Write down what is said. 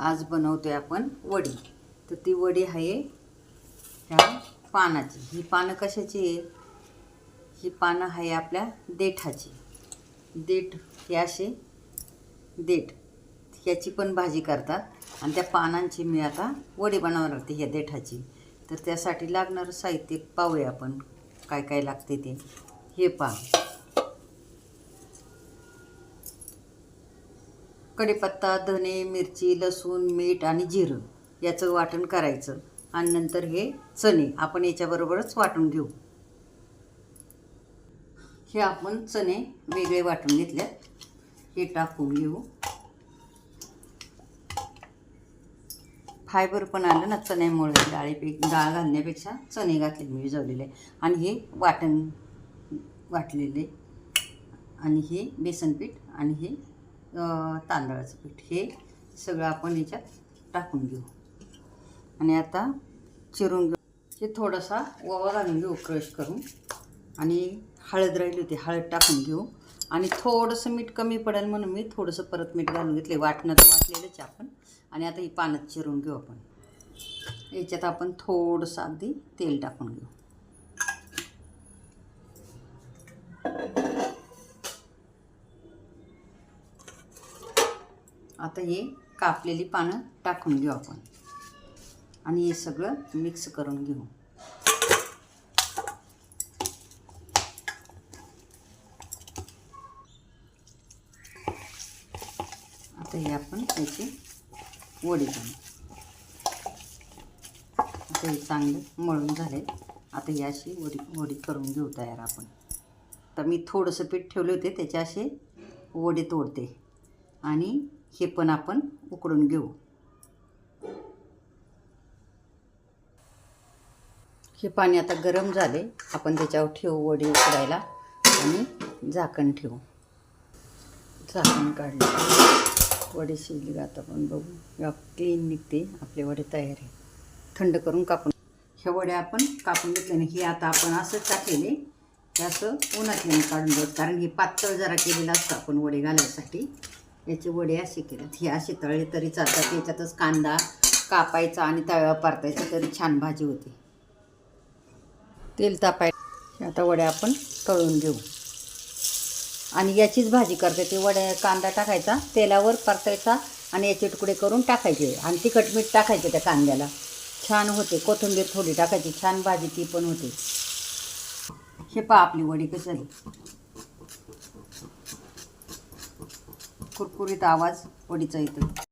आज बनवतोय आपण वडी. तर ती वडी आहे ह्या पानाची. ही पानं कशाची आहे ही पानं आहे आपल्या देठाची. देठ हे असे देठ. ह्याची पण भाजी करतात. आणि त्या पानांची मी आता वडी बनवणार लागते ह्या देठाची. तर त्यासाठी लागणारं साहित्य पाहूया आपण. काय काय लागते ते. हे पहा. कढीपत्ता धने मिरची लसूण मीठ आणि जिरं याचं वाटण करायचं आणि नंतर हे चणे आपण याच्याबरोबरच वाटून घेऊ. हे आपण चणे वेगळे वाटून घेतल्यात. हे टाकून घेऊ. फायबर पण आलं ना चण्यामुळे. डाळीपे डाळ घालण्यापेक्षा चणे घातले मी विजवलेले आणि हे वाटण वाटलेले. आणि हे बेसन पीठ आणि हे तांदळाचं पीठ हे सगळं आपण याच्यात टाकून घेऊ. आणि आता चिरून घेऊ. हे थोडासा ओवा घालून घेऊ क्रश करून. आणि हळद राहिली होती हळद टाकून घेऊ. आणि थोडंसं मीठ कमी पडेल म्हणून मी थोडंसं परत मीठ घालून घेतले. वाटणं तर वाटलेलंच आपण. आणि आता ही पानात चिरून घेऊ आपण. याच्यात आपण थोडंसं अगदी तेल टाकून घेऊ. आता हे कापलेली पानं टाकून घेऊ आपण. आणि हे सगळं मिक्स करून घेऊ. आता हे आपण त्याची वडी बनवू. आता हे चांगले मळून झाले. आता ही अशी वडी वडी करून घेऊ तयार आपण. तर मी थोडंसं पीठ ठेवले होते त्याचे असे वडे तोडते. आणि हे पण आपण उकडून घेऊ. हे पाणी आता गरम झाले. आपण त्याच्यावर ठेवू वडी उकडायला आणि झाकण ठेवू. झाकण काढलं. वडी शिजली का आता आपण बघू. या क्लीन निघते. आपले वडे तयार आहे थंड करून कापून. ह्या वड्या आपण कापून घेतल्याने हे आता आपण असं टाकलेले. हे असं उन्हात काढून घेऊ. कारण हे पातळ जरा केलेलं असतं आपण वडे घालायसाठी. याचे वडे असे केलेत हे असे तळले तरी चालतात. याच्यातच कांदा कापायचा आणि तव्यावर परतायचा तरी छान भाजी होती. तेल तापाय आता वड्या आपण तळून घेऊ. आणि याचीच भाजी करते. ते वड्या कांदा टाकायचा तेलावर परतायचा आणि याचे तुकडे करून टाकायचे. आणि तिखट मीठ टाकायचे त्या कांद्याला. छान होते. कोथिंबीर थोडी टाकायची. छान भाजी ती पण होते. हे पा आपली वडी कशी झाली. कुरकुरीत आवाज वडीचा येतो